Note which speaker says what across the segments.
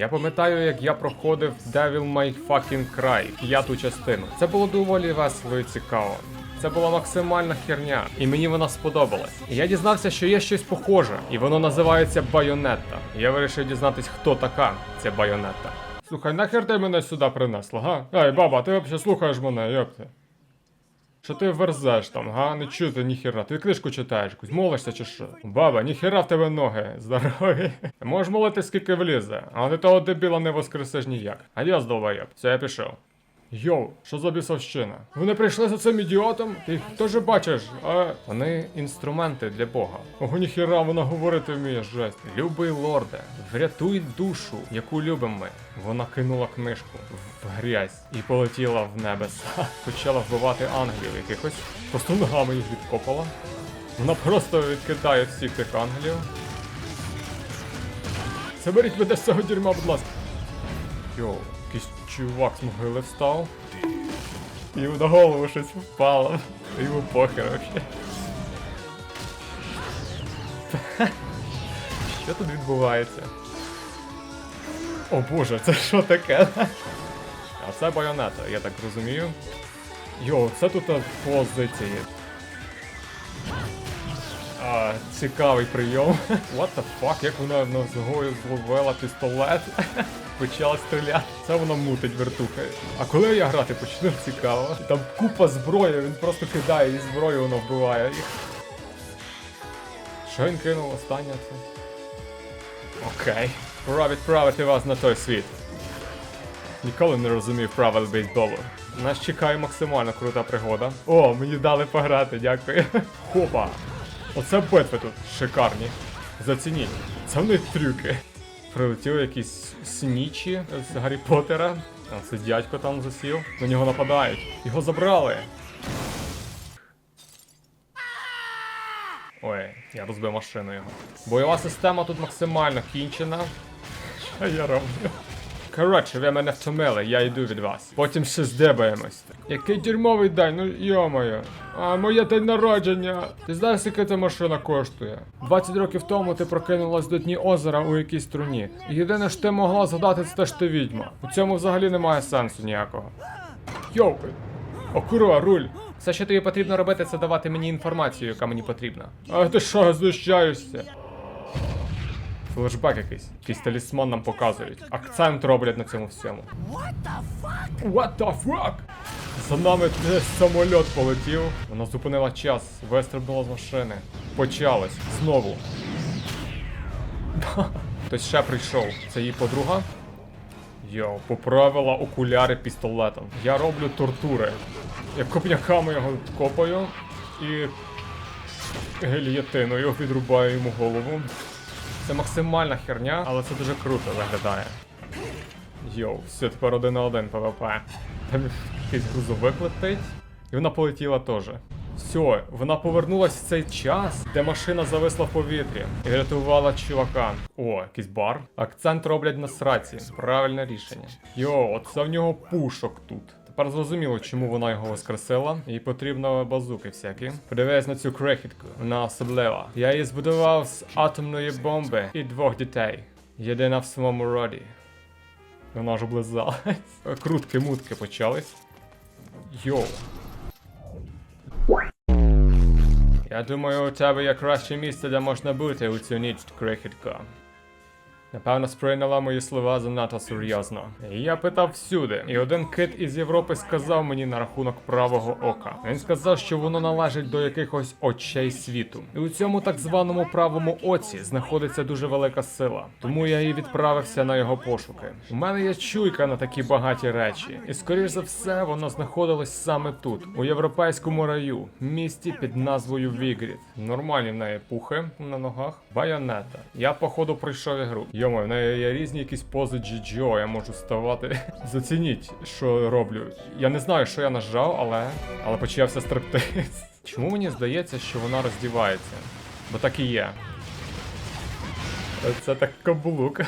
Speaker 1: Я пам'ятаю, як я проходив Devil May Fucking Cry, п'яту частину. Це було доволі весело і цікаво. Це була максимальна херня, і мені вона сподобалась. І я дізнався, що є щось похоже, і воно називається Байонетта. Я вирішив дізнатись, хто така ця Байонетта. Слухай, нахер ти мене сюди принесла, га? Ей, баба, ти взагалі слухаєш мене, йопти. Що ти верзеш там, га? Не чути ніхера. Ти книжку читаєш, якусь молишся чи що? Баба, ніхера в тебе ноги здорові. Можеш молити скільки влізе, але ти того дебіла не воскресиш ніяк. А я здолбоєб. Все, я пішов. Йоу, що за бісовщина? Вони прийшли за цим ідіотом? Ти їх теж бачиш, а вони інструменти для Бога. Ого, ніхіра, вона говорити вміє жесть. Любий лорде, врятуй душу, яку любимо ми. Вона кинула книжку в грязь і полетіла в небеса. Почала вбивати ангелів якихось. Просто ногами їх відкопала. Вона просто відкидає всіх тих ангелів. Заберіть мене з цього дерьма, будь ласка. Йоу, якийсь чувак з могили встав. Йому на голову щось впало. Йому похер вообще. Що тут відбувається? О боже, це що таке? А це байонета, я так розумію. Йо, це тут позиції. А, цікавий прийом. What the fuck, як вона ногою зловила пістолет. Почала стріляти. Це вона мутить вертухи. А коли я грати почну, цікаво. Там купа зброї, він просто кидає її зброю, воно вбиває їх. Що він кинув останнє це? Окей. Пора відправити вас на той світ. Ніколи не розумів правил бейсболу. Нас чекає максимально крута пригода. О, мені дали пограти, дякую. Хопа! Оце битви тут шикарні. Зацініть. Це в трюки. Прилетіли якісь снічі з Гаррі Поттера. А це дядько там засів. На нього нападають. Його забрали. Ой, я розбив машину його. Бойова система тут максимально кінчена. Що я роблю? Коротше, ви мене втомили, я йду від вас. Потім ще здибаємось. Який дерьмовий день, ну йомаю. А моє день народження. Ти знаєш, яка ця машина коштує? 20 років тому ти прокинулась до дні озера у якійсь струні. І єдине, що ти могла згадати, це те, що ти відьма. У цьому взагалі немає сенсу ніякого. Йоу! О, курва, руль! Все, що тобі потрібно робити, це давати мені інформацію, яка мені потрібна. А ти що, знущаєшся? Флешбек якийсь. Якийсь талісман нам показують. Акцент роблять на цьому всьому. What the fuck? What the fuck? За нами десь самольот полетів. Вона зупинила час, вистрибнула з машини. Почалось. Знову. Хтось ще прийшов. Це її подруга. Йоу, поправила окуляри пістолетом. Я роблю тортури. Я копняками його копаю і гільйотиною відрубаю йому голову. Це максимальна херня, але це дуже круто виглядає. Йоу, все тепер один на один ПВП. Там якийсь грузовик летить, і вона полетіла теж. Все, вона повернулась в цей час, де машина зависла в повітрі і рятувала чувака. О, якийсь бар. Акцент роблять на сраці. Правильне рішення. Йо, оце в нього пушок тут. Тепер зрозуміло, чому вона його воскресила. Їй потрібно базуки всякі. Подивись на цю крехітку, вона особлива. Я її збудував з атомної бомби і двох дітей. Єдина в своєму роді. Вона ж облизалась. Крутки-мутки почались. Йоу. Я думаю, у тебе є краще місце, де можна бути у цю ніч, крихітка. Напевно, сприйняла мої слова занадто серйозно. Я питав всюди, і один кит із Європи сказав мені на рахунок правого ока. Він сказав, що воно належить до якихось очей світу. І у цьому так званому правому оці знаходиться дуже велика сила. Тому я і відправився на його пошуки. У мене є чуйка на такі багаті речі, і скоріш за все воно знаходилось саме тут, у європейському раю, місті під назвою Вігрід. Нормальні в неї пухи на ногах. Байонета. Я походу пройшов ігру. Йомо, в неї є різні якісь пози GGO, я можу ставати. Зацініть, що роблю. Я не знаю, що я нажав, але. Але почався стриптиз. Чому мені здається, що вона роздівається? Бо так і є. Це так каблук.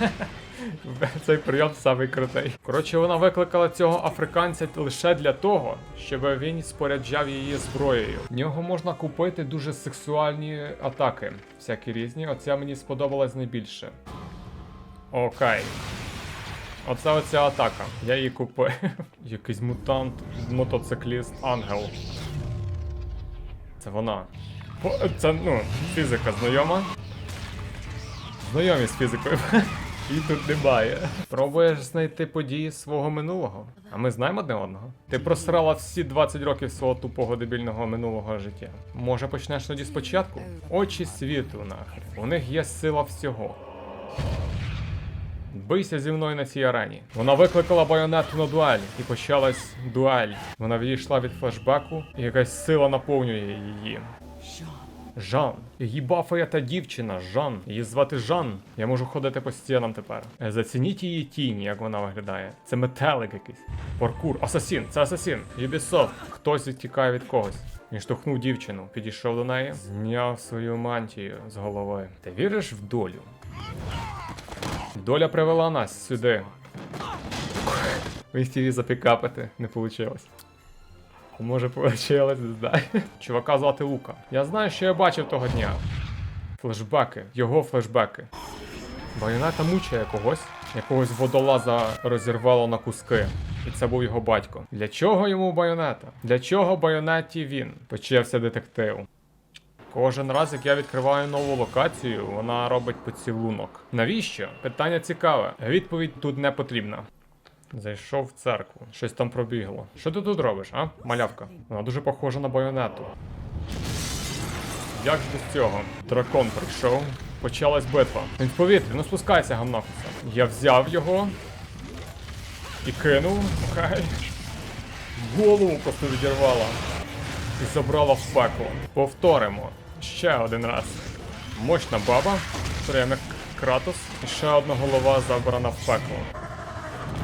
Speaker 1: Цей прийом самий крутий. Коротше, вона викликала цього африканця лише для того, щоб він споряджав її зброєю. В нього можна купити дуже сексуальні атаки, всякі різні. Оця мені сподобалась найбільше. Окей. Оце оця атака. Я її купив. Якийсь мутант, мотоцикліст, ангел. Це вона. Це, ну, фізика знайома. Знайомі з фізикою. І тут немає. Пробуєш знайти події свого минулого. А ми знаємо одне одного. Ти просрала всі 20 років свого тупого дебільного минулого життя. Може почнеш тоді спочатку? Очі світу нахрен. У них є сила всього. Бийся зі мною на цій арені. Вона викликала байонету на дуель, і почалась дуель. Вона відійшла від флешбеку, і якась сила наповнює її. Жан. Її бафає та дівчина, Жан. Її звати Жан. Я можу ходити по стінам тепер. Е, Зацініть її тінь, як вона виглядає. Це метелик якийсь. Паркур. Асасін, це асасін. Ubisoft. Хтось відтікає від когось. Він штовхнув дівчину, підійшов до неї, зняв свою мантію з голови. Ти віриш в долю? Доля привела нас сюди. Ви хотіли запікапити, не вийшло. Може, получилось, не. Чувака звати Лука. Я знаю, що я бачив того дня. Флешбеки, його флешбеки. Байонета мучає когось, якогось водолаза розірвало на куски. І це був його батько. Для чого йому байонета? Для чого байонеті він? Почався детектив. Кожен раз, як я відкриваю нову локацію, вона робить поцілунок. Навіщо? Питання цікаве. Відповідь тут не потрібна. Зайшов в церкву, щось там пробігло. Що ти тут робиш, а? Малявка. Вона дуже похожа на байонету. Як ж без цього? Дракон прийшов. Почалась битва. Він в повітрі, ну спускайся, гамнахуса. Я взяв його і кинув. Окей. Голову просто відірвала. І забрала в пекло. Повторимо. Ще один раз. Мощна баба, прям як Кратос, і ще одна голова забрана в пекло.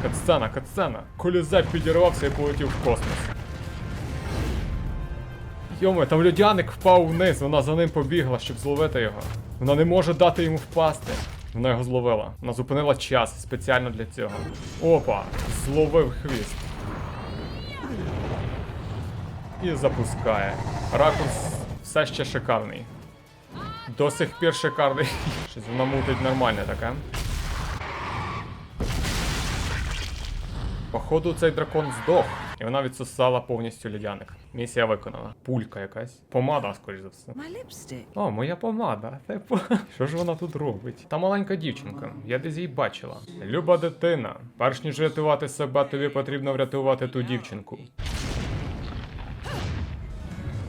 Speaker 1: Катсцена, катсцена. Колізеп підірвався і полетів в космос. Йоме, там людяник впав вниз, вона за ним побігла, щоб зловити його. Вона не може дати йому впасти. Вона його зловила. Вона зупинила час спеціально для цього. Опа! Зловив хвіст. І запускає. Ракурс все ще шикарний. До сих пір шикарний. Щось вона мутить нормальне таке. Походу, цей дракон здох, і вона відсосала повністю льодяник. Місія виконана. Пулька якась. Помада, скоріш за все. О, моя помада. Типу, що ж вона тут робить? Та маленька дівчинка, я десь її бачила. Люба дитина. Перш ніж рятувати себе, тобі потрібно врятувати ту дівчинку.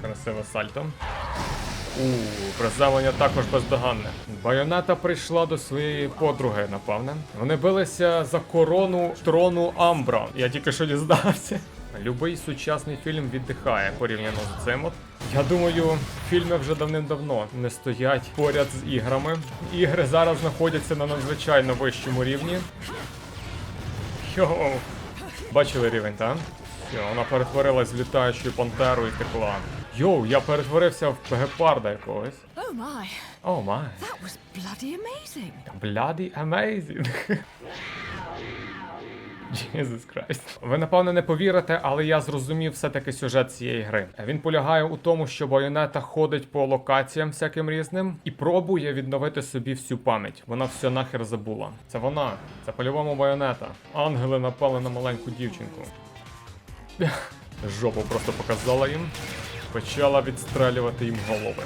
Speaker 1: Красиве сальто. У, приземлення також бездоганне. Байонета прийшла до своєї подруги, напевне. Вони билися за корону трону Амбра. Я тільки що дізнався. Любий сучасний фільм віддихає порівняно з цим. От. Я думаю, фільми вже давним-давно не стоять поряд з іграми. Ігри зараз знаходяться на надзвичайно вищому рівні. Йоу. Бачили рівень, так? Все, вона перетворилась в літаючу пантеру і текла. Йоу, я перетворився в гепарда якогось. О май.
Speaker 2: that was bloody amazing.
Speaker 1: Bloody amazing. Jesus Christ. Ви напевно не повірите, але я зрозумів все-таки сюжет цієї гри. Він полягає у тому, що байонета ходить по локаціям всяким різним і пробує відновити собі всю пам'ять. Вона все нахер забула. Це вона, це по-любому байонета. Ангели напали на маленьку дівчинку. Жопу просто показала їм. Почала відстрелювати їм голови.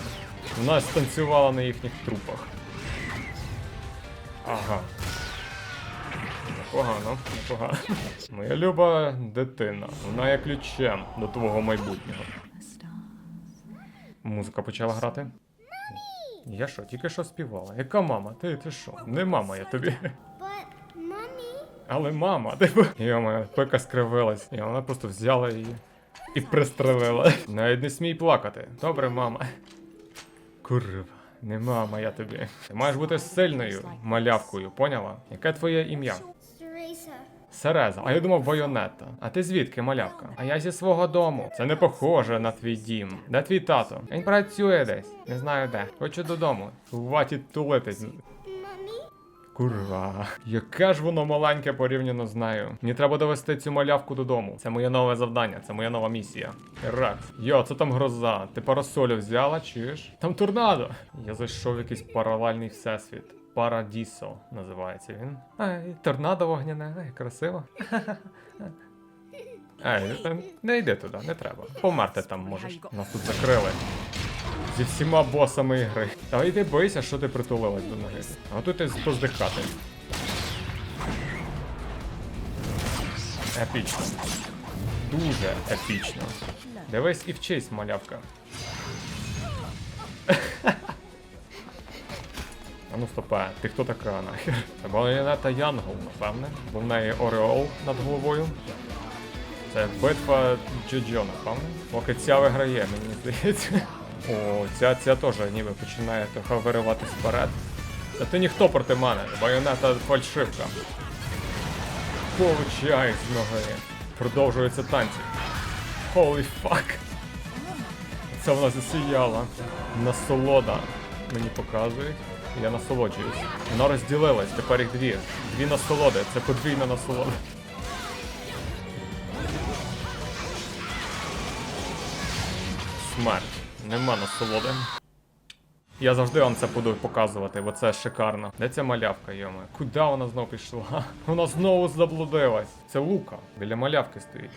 Speaker 1: Вона станцювала на їхніх трупах. Ага. Непогано, непогано. Моя люба дитина. Вона є ключем до твого майбутнього. Музика почала грати. Я що, тільки що співала? Яка мама? Ти ти що? Не мама я тобі. Але мама, типу. Йома, пика скривилась. І вона просто взяла її і пристрелила. Навіть не смій плакати. Добре, мама. Курва, не мама я тобі. Ти маєш бути сильною малявкою, поняла? Яке твоє ім'я? Сереза, а я думав Байонетта. А ти звідки, малявка? А я зі свого дому. Це не похоже на твій дім. Де твій тато? Він працює десь. Не знаю де. Хочу додому. Хватить тулитись. Курва, яке ж воно маленьке порівняно з нею. Мені треба довести цю малявку додому. Це моє нове завдання, це моя нова місія. Ракс. Йо, це там гроза. Ти парасолю взяла, чуєш? Там торнадо. Я зайшов в якийсь паралельний всесвіт. Парадісо називається він. Ай, торнадо вогняне, ай, красиво. Ай, е, не йди туди, не треба. Померти там можеш. Нас тут закрили. Зі всіма босами ігри. Та йди бойся, що ти притулилась до ноги. Ти поздихати. Епічно. Дуже епічно. Дивись і вчись, малявка. А ну стопе, ти хто така нахер? Балеріната Янгол, напевне, бо в неї Ореол над головою. Це битва Джоджо, напевне. Поки ця виграє, мені здається. О, ця, ця теж ніби починає трохи вириватись вперед. Та ти ніхто проти мене, байонета фальшивка. Получай з ноги. Продовжуються танці. Holy fuck. Це вона засіяла. Насолода. Мені показують. Я насолоджуюсь. Вона розділилась, тепер їх дві. Дві насолоди. Це подвійна насолода. Смерть. Нема насолоди. Я завжди вам це буду показувати, бо це шикарно. Де ця малявка, йома? Куди вона знову пішла? Вона знову заблудилась. Це Лука. Біля малявки стоїть.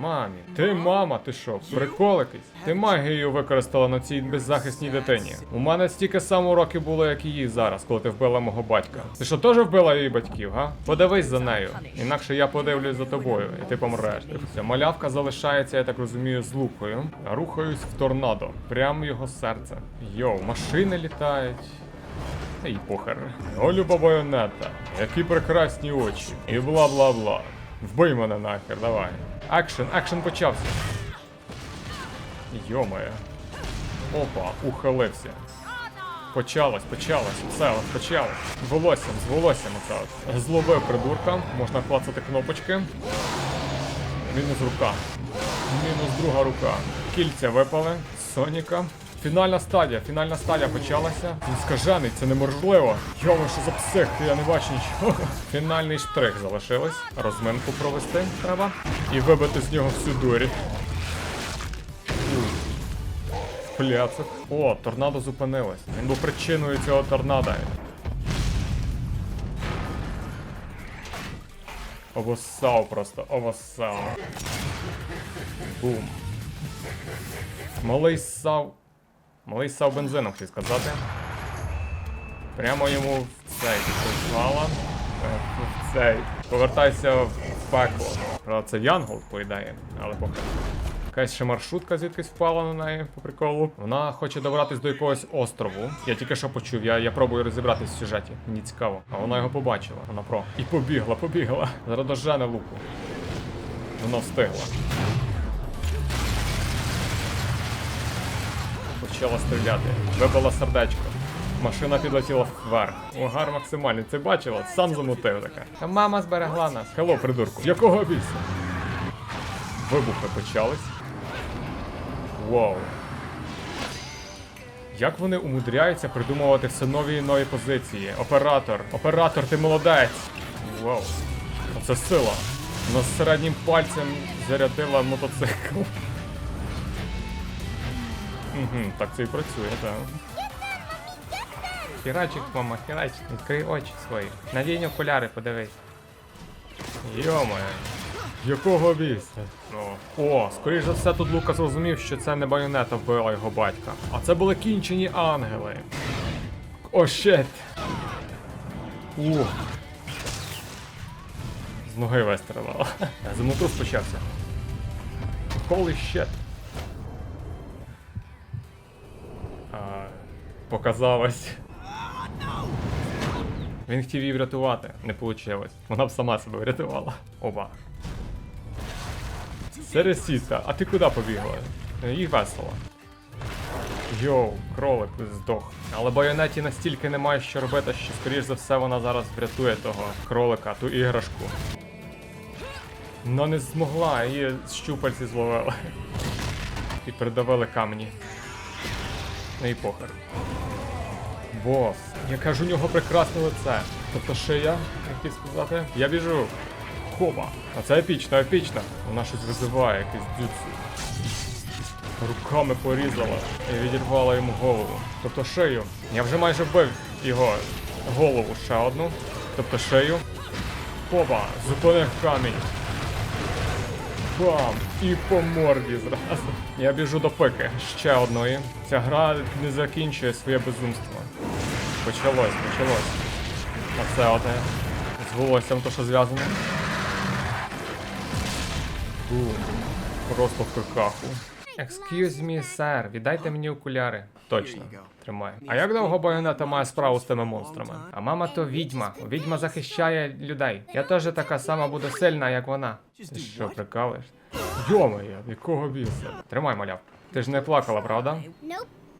Speaker 1: Мамі, ти мама, ти що, прикол якийсь? Ти магію використала на цій беззахисній дитині. У мене стільки само років було, як і їй зараз, коли ти вбила мого батька. Ти що, теж вбила її батьків, га? Подивись за нею. Інакше я подивлюсь за тобою, і ти помреш. Ця малявка залишається, я так розумію, з лукою. Рухаюсь в торнадо. Прямо його серце. Йоу, машини літають. Та й похер. О, люба байонета, які прекрасні очі. І бла бла бла. Вбий мене нахер, давай. Акшен, акшен почався. Йомає. Опа, ухилився. Почалось, почалось, все, почалось. Волоссям, з волоссям оце от. Зловив придурка, можна клацати кнопочки. Мінус рука. Мінус друга рука. Кільця випали. Соніка. Фінальна стадія, фінальна стадія почалася. Він скажений, це неможливо. Йомо, що за псих, я не бачу нічого. Фінальний штрих залишилось. Розминку провести треба. І вибити з нього всю дурі. Пляцок. О, торнадо зупинилось. Він був причиною цього торнадо. Овосав просто, овосав. Бум. Малий сав. Малий сав бензином, хотів сказати. Прямо йому в цей попала. Е, В цей. Повертайся в пекло. Правда, це Янгол, по ідеї, але поки. Якась ще маршрутка звідкись впала на неї по приколу. Вона хоче добратись до якогось острову. Я тільки що почув, я, я пробую розібратись в сюжеті. Мені цікаво. А вона його побачила. Вона про. І побігла, побігла. Зараз дожене луку. Вона встигла. Почала стріляти. Вибила сердечко. Машина підлетіла вверх. Угар максимальний. Це бачила? Сам замутив така. Та мама зберегла нас. Хело, придурку. Якого біса? Вибухи почались. Вау. Як вони умудряються придумувати все нові і нові позиції? Оператор, оператор, ти молодець. Вау. Оце сила. Вона середнім пальцем зарядила мотоцикл. Угу, так це і працює, так. Хірачик, мама, хірачик, відкрий очі свої. Надінь окуляри, подивись. Йомає. Якого біса? Ну. О, скоріш за все, тут Лука зрозумів, що це не байонета вбила його батька. А це були кінчені ангели. О, щет. Ух. З ноги вистрілила. Замотув почався. Holy shit. Показалось. Він хотів її врятувати, не вийшло. Вона б сама себе врятувала. Опа. Сересіта, а ти куди побігла? Їй весело. Йоу, кролик здох. Але байонеті настільки немає що робити, що скоріш за все вона зараз врятує того кролика, ту іграшку. Но не змогла, її щупальці зловили. І придавили камені. Ну і похер. Бос, яке ж у нього прекрасне лице. Тобто шия, як сказати. Я біжу. Хопа. А це епічно, епічно. Вона щось визиває, якийсь дзюцу. Руками порізала і відірвала йому голову. Тобто шию. Я вже майже вбив його голову ще одну, тобто шию. Опа, зупинив камінь. Бам! І по морді зразу. Я біжу до пики. Ще одної. Ця гра не закінчує своє безумство. Почалось, почалось. А це оте. З волоссям то, що зв'язано. Бум. Просто в какаху. Excuse me, сер, віддайте мені окуляри. Точно. Тримай. А як довго байонета має справу з тими монстрами? А мама то відьма. Відьма захищає людей. Я теж така сама буду сильна, як вона. Ти що, прикалиш? Йомає, якого біса? Тримай, маляв. Ти ж не плакала, правда?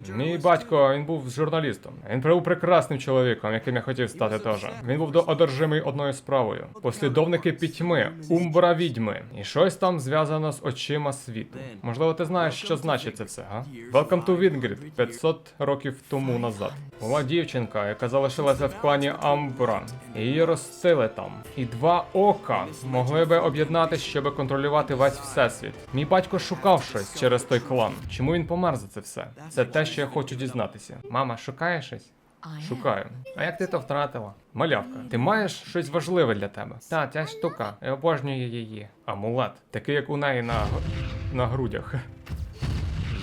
Speaker 1: Мій батько він був журналістом. Він був прекрасним чоловіком, яким я хотів стати теж. Він був одержимий одною справою. Послідовники пітьми, умбра відьми. І щось там зв'язано з очима світу. Можливо, ти знаєш, що значить це все, га? Welcome to Wingrid 500 років тому назад. Була дівчинка, яка залишилася в клані Амбра. Її ростили там. І два ока могли би об'єднатися, щоб контролювати весь всесвіт. Мій батько шукав щось через той клан. Чому він помер за це все? Це те, що я хочу дізнатися. Мама, шукає щось? Шукаю. А як ти то втратила? Малявка, ти маєш щось важливе для тебе? Та, ця штука. Я обожнюю її. Амулет. Такий, як у неї на, на грудях.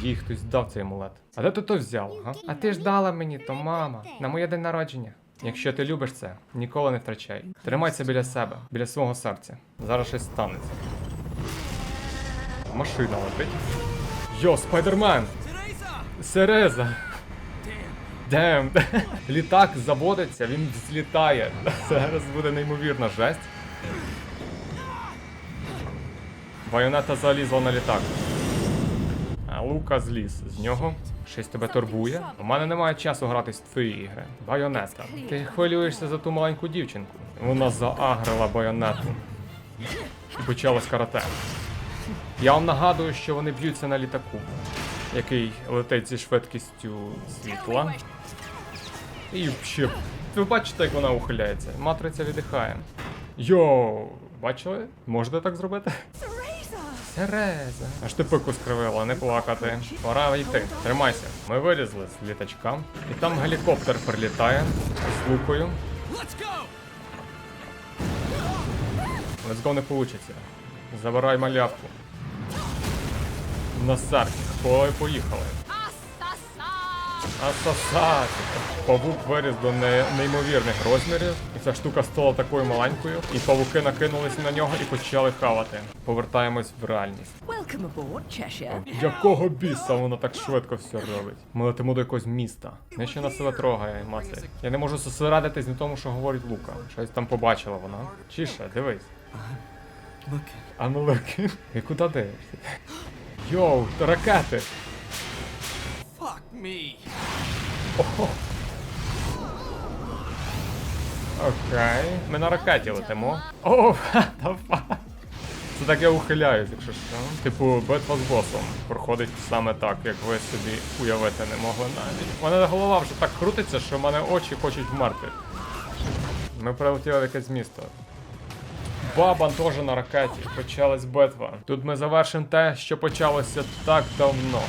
Speaker 1: Їй хтось дав цей амулет. А де ти то взяв? Га? А ти ж дала мені то, мама, на моє день народження. Якщо ти любиш це, ніколи не втрачай. Тримай це біля себе, біля свого серця. Зараз щось станеться. Машина летить. Йо, спайдермен! Сереза! Дем. Літак заводиться, він взлітає. Зараз буде неймовірна жесть. Байонета залізла на літак. А Лука зліз з нього. Щось тебе турбує. У мене немає часу гратись в твої ігри. Байонета. Ти хвилюєшся за ту маленьку дівчинку. Вона заагрила байонету. І почалось карате. Я вам нагадую, що вони б'ються на літаку, який летить зі швидкістю світла. І ще. Ви бачите, як вона ухиляється. Матриця віддихає. Йоу, бачили? Можете так зробити? Сереза. Аж ти пику скривила, не плакати. Пора йти. Тримайся. Ми вилізли з літачка. І там гелікоптер прилітає з лукою. Let's go не получиться. Забирай малявку. На сарки. Ой, поїхали. Асасати. Павук виріс до не- неймовірних розмірів, і ця штука стала такою маленькою, і павуки накинулись на нього і почали хавати. Повертаємось в реальність.
Speaker 2: Aboard,
Speaker 1: Якого біса вона так швидко все робить? Ми летимо до якогось міста. Не ще на себе трогає, мацай. Я не можу зосередитись на тому, що говорить Лука. Щось там побачила вона. Чіше, дивись. А ну луки. І куди дивишся? Йоу, ракети!
Speaker 3: Fuck me.
Speaker 1: Окей. Ми на ракеті летимо. О, давай. Це так я ухиляюсь, якщо що. Типу, битва з босом проходить саме так, як ви собі уявити не могли навіть. У мене голова вже так крутиться, що в мене очі хочуть вмерти. Ми прилетіли в якесь місто. Бабан теж на ракеті. Почалась битва. Тут ми завершимо те, що почалося так давно.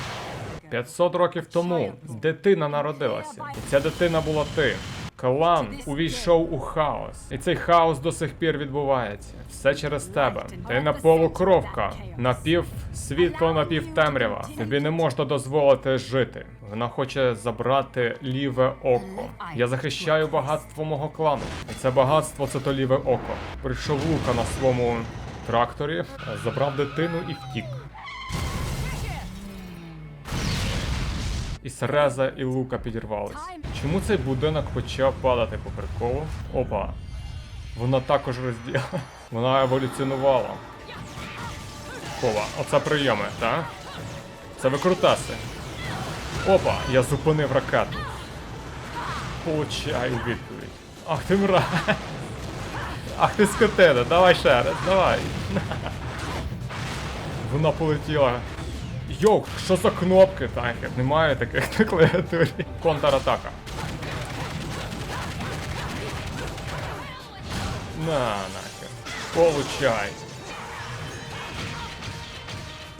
Speaker 1: 500 років тому дитина народилася. І ця дитина була ти. Клан увійшов у хаос. І цей хаос до сих пір відбувається. Все через тебе. Ти наполукровка, напів світло, напів темрява. Тобі не можна дозволити жити. Вона хоче забрати ліве око. Я захищаю багатство мого клану. І це багатство це то ліве око. Прийшов Лука на своєму тракторі, забрав дитину і втік. І Сереза і Лука підірвались. Чому цей будинок почав падати по? Опа. Вона також розділа. Вона еволюціонувала. Опа, оце прийоми, так? Це викрутаси. Опа, я зупинив ракету. Получаю відповідь. Ах ти мра. Ах ти скотина, давай ще раз, давай. Вона полетіла. Йоу, що за кнопки таке? Немає таких на клавіатурі. Контратака. На, нахер. Получай.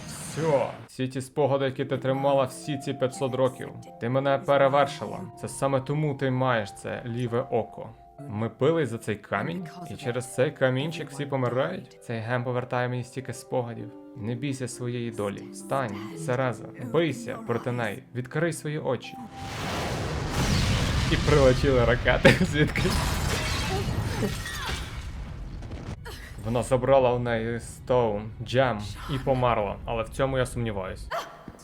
Speaker 1: Все, Всі ті спогади, які ти тримала всі ці 500 років. Ти мене перевершила. Це саме тому ти маєш це ліве око. Ми пили за цей камінь, і через цей камінчик всі помирають. Цей гем повертає мені стільки спогадів. Не бійся своєї долі. Встань, Сереза, бийся проти неї, відкрий свої очі. І прилетіли ракети звідки. Вона забрала у неї стоун, джем і померла, але в цьому я сумніваюсь.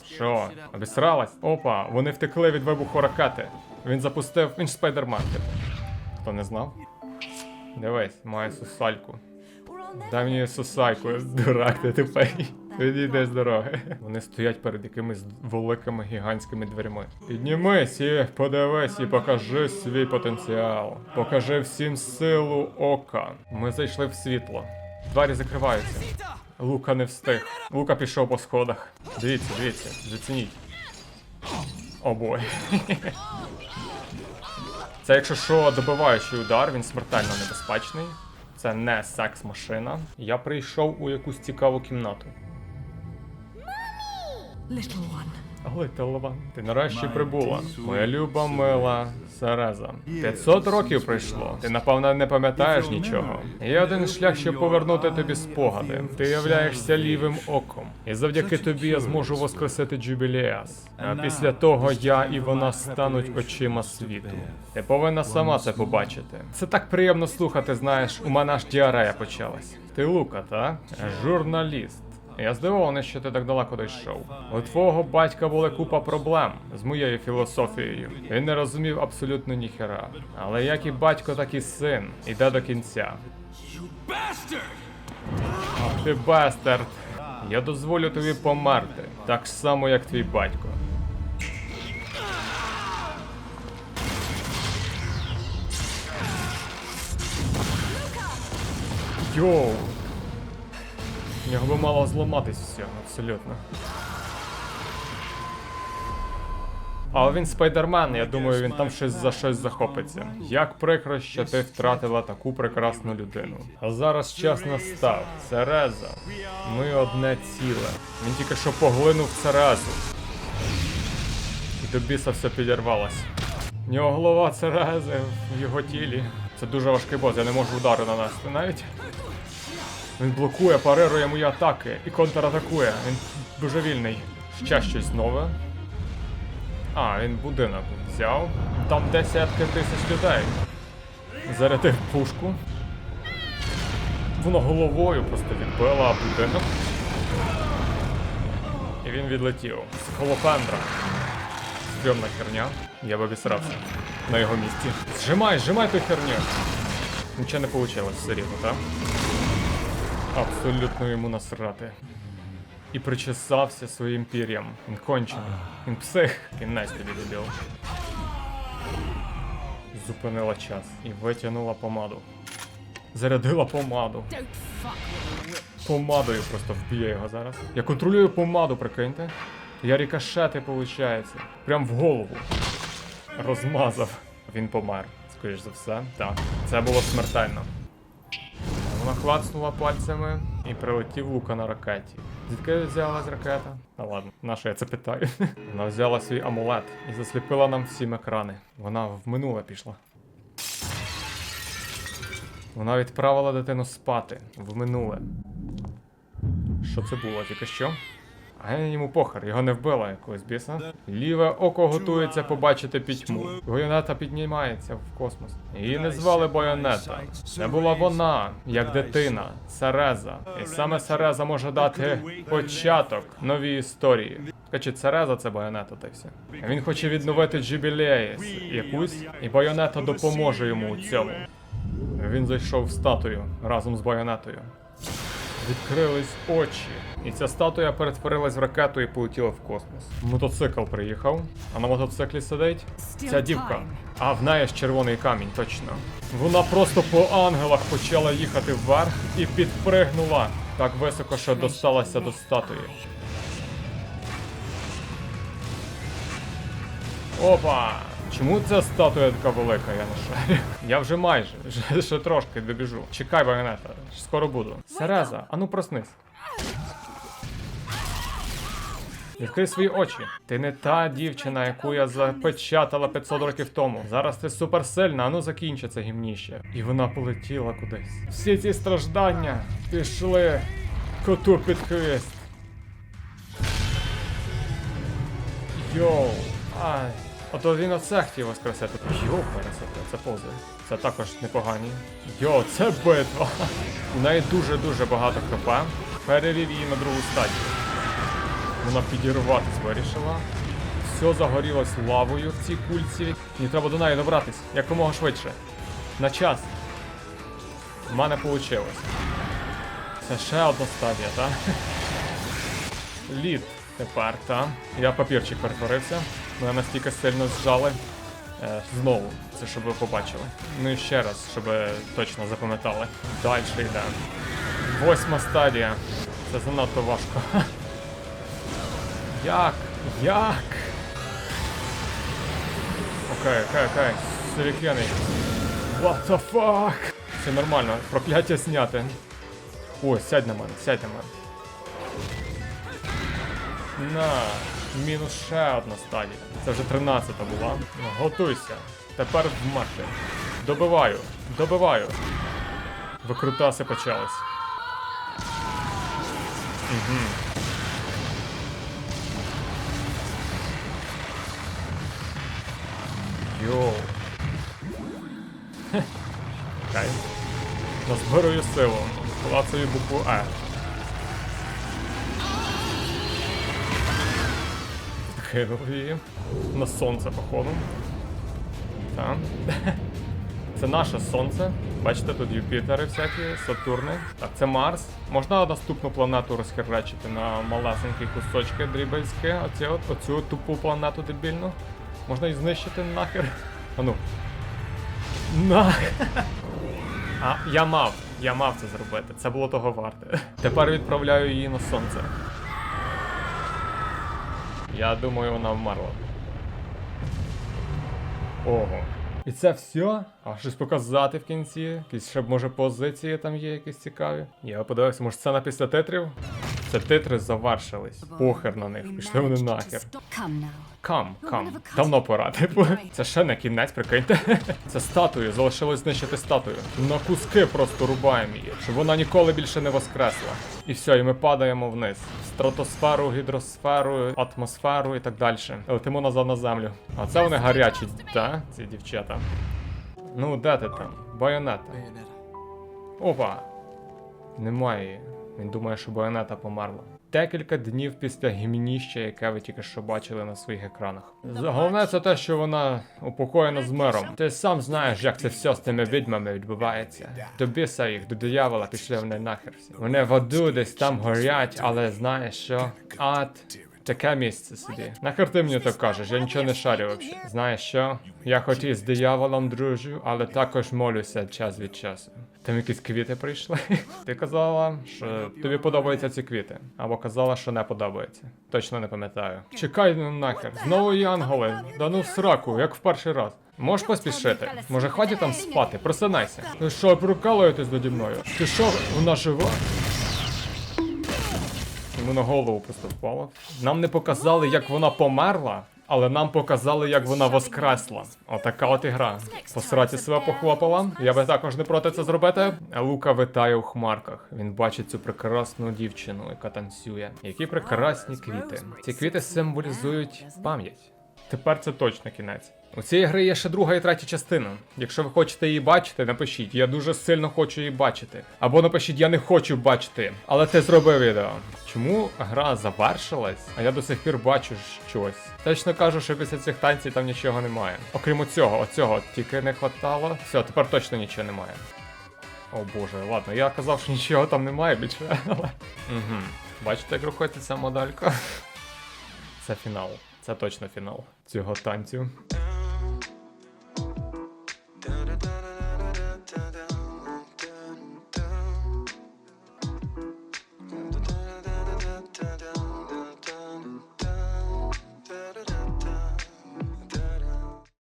Speaker 1: Що, обісралась? Опа, вони втекли від вибуху ракети. Він запустив, спайдермен. типу. Хто не знав? Дивись, має сусальку. Дай мені сусайку, дурак ти тупий. Відійди з дороги. Вони стоять перед якимись великими гігантськими дверима. Піднімись і подивись і покажи свій потенціал. Покажи всім силу ока. Ми зайшли в світло. Двері закриваються. Лука не встиг. Лука пішов по сходах. Дивіться, дивіться, зацініть. О бой. Це якщо що добиваючий удар, він смертельно небезпечний. Це не секс-машина. Я прийшов у якусь цікаву кімнату.
Speaker 2: Little one.
Speaker 1: Але Телеван, ти нарешті прибула. Моя люба мила Сереза. 500 років пройшло. Ти напевно не пам'ятаєш нічого. Є один шлях, щоб повернути тобі спогади. Ти являєшся лівим оком. І завдяки тобі я зможу воскресити Джубілеас. А після того я і вона стануть очима світу. Ти повинна сама це побачити. Це так приємно слухати, знаєш, у мене аж діарея почалась. Ти Лука, так? Журналіст. Я здивований, що ти так далеко дійшов. У твого батька була купа проблем з моєю філософією. Він не розумів абсолютно ніхера. Але як і батько, так і син іде до кінця. Ах ти бастерд! Я дозволю тобі померти, так само, як твій батько. Йоу! В нього би мало зламатись все, абсолютно. Але він спайдермен, я думаю, він там щось за щось захопиться. Як прикро, що ти втратила таку прекрасну людину. А зараз час настав. Цереза. Ми одне ціле. Він тільки що поглинув Церезу. І до біса все підірвалось. В нього голова Церези в його тілі. Це дуже важкий бос, я не можу удари нанести навіть. Він блокує, парирує мої атаки і контратакує. Він божевільний. Ще щось нове. А, він будинок взяв. Там десятки тисяч людей. Зарядив пушку. Воно головою просто відбила будинок. І він відлетів. Схолопендра. Стрьомна херня. Я б обісрався на його місці. Зжимай, зжимай ту херню. Нічого не вийшло все рівно, так? Абсолютно йому насрати. І причесався своїм пір'ям. Він кончений. Він псих. Кінець тобі дебіл. Зупинила час і витягнула помаду. Зарядила помаду. Помадою просто вб'є його зараз. Я контролюю помаду, прикиньте. Я рікошети, виходить. Прям в голову. Розмазав. Він помер. Скоріш за все. Так. Це було смертельно. Вона клацнула пальцями і прилетів лука на ракеті. Звідки взялась ракета? Та ладно, на що я це питаю? Вона взяла свій амулет і засліпила нам всім екрани. Вона в минуле пішла. Вона відправила дитину спати в минуле. Що це було тільки що? А йому похер, його не вбила якогось біса. Ліве око готується побачити пітьму. Байонета піднімається в космос. Її не звали Байонета. Це була вона, як дитина, Сереза. І саме Сереза може дати початок новій історії. Скачи, Цереза це Байонета, та й. Він хоче відновити джубілеї якусь, і Байонета допоможе йому у цьому. Він зайшов в статую разом з Байонетою. Відкрились очі, і ця статуя перетворилась в ракету і полетіла в космос. Мотоцикл приїхав, а на мотоциклі сидить ця дівка. А в неї ж червоний камінь, точно. Вона просто по ангелах почала їхати вверх і підпригнула так високо, що досталася до статуї. Опа! Чому ця статуя така велика, я не шарю? Я вже майже, вже ще трошки добіжу. Чекай, баганета, скоро буду. Сереза, ану проснись. Відкрий свої очі. Ти не та дівчина, яку я запечатала 500 років тому. Зараз ти суперсильна, а ну закінчи гімніще. І вона полетіла кудись. Всі ці страждання пішли коту під хвіст. Йоу. Ай. Ото він оце хотів воскресити. Йоу, пересити, це повзи. Це також непогані. Йоу, це битва. У неї дуже-дуже багато хп. Перевів її на другу стадію. Вона підірватись вирішила. Все загорілось лавою в цій кульці. Мені треба до неї добратись якомога швидше. На час. У мене вийшло. Це ще одна стадія, так? Лід тепер, так. Я папірчик перетворився. Мене настільки сильно зжали. Е, знову, це щоб ви побачили. Ну і ще раз, щоб точно запам'ятали. Далі йдемо. Восьма стадія. Це занадто важко. Як? Як? Окей, окей, окей. Сирікений. What the fuck? Все нормально, прокляття зняти. О, сядь на мене, сядь на мене. На, мінус ще одна стадія. Це вже 13-та була. Ну, Готуйся. Тепер вмерти. Добиваю, добиваю. Викрутаси почались. Угу. Йоу. Хе. Окей. Назбирую силу. Клацаю букву Е. Кинув її. На сонце, походу. Так. Це наше сонце. Бачите, тут Юпітери всякі, Сатурни. Так, це Марс. Можна наступну планету розхеречити на малесенькі кусочки дрібельські. От, оцю тупу планету дебільну. Можна і знищити нахер. А ну. Нахер. А, я мав. Я мав це зробити. Це було того варте. Тепер відправляю її на сонце. Я думаю, вона вмерла. Ого. І це все? А щось показати в кінці? Якісь ще може позиції там є якісь цікаві. Я подивився, може сцена після титрів? Це титри завершились. Похер на них. Пішли вони нахер. Кам, кам. Давно пора, типу. Це ще не кінець, прикиньте. Це статую, залишилось знищити статую. На куски просто рубаємо її, щоб вона ніколи більше не воскресла. І все, і ми падаємо вниз. В стратосферу, гідросферу, атмосферу і так далі. Летимо назад на землю. А це вони гарячі, так? Ці дівчата. Ну, де ти там? Байонета. Опа. Немає її. Він думає, що Байонета померла. Декілька днів після гімніща, яке ви тільки що бачили на своїх екранах. Головне це те, що вона упокоєна з миром. Ти сам знаєш, як це все з тими відьмами відбувається. Добіса їх, до диявола пішли вони нахер всі. Вони в аду десь там горять, але знаєш що? Ад. Таке місце собі. Нахер ти мені так кажеш, я нічого не шарю взагалі. Знаєш що? Я хоч і з дияволом дружу, але також молюся час від часу. Там якісь квіти прийшли. Ти казала, що тобі подобаються ці квіти. Або казала, що не подобається. Точно не пам'ятаю. Чекай ну нахер. Знову янголи. Да ну сраку, як в перший раз. Можеш поспішити? Може, хватить там спати, просинайся. Ви що, прикалуєтесь наді мною? Ти що, вона жива? Йому на голову просто впало. Нам не показали, як вона померла, але нам показали, як вона воскресла. Отака от ігра. По сраці себе похлопала. Я би також не проти це зробити. Лука витає у хмарках. Він бачить цю прекрасну дівчину, яка танцює. Які прекрасні квіти. Ці квіти символізують пам'ять. Тепер це точно кінець. У цієї гри є ще друга і третя частина. Якщо ви хочете її бачити, напишіть. Я дуже сильно хочу її бачити. Або напишіть, я не хочу бачити. Але ти зробив відео. Чому гра завершилась, а я до сих пір бачу щось? Точно кажу, що після цих танців там нічого немає. Окрім оцього, оцього тільки не хватало. Все, тепер точно нічого немає. О боже, ладно, я казав, що нічого там немає більше. Угу. Бачите, як рухається ця моделька? Це фінал. Це точно фінал цього танцю.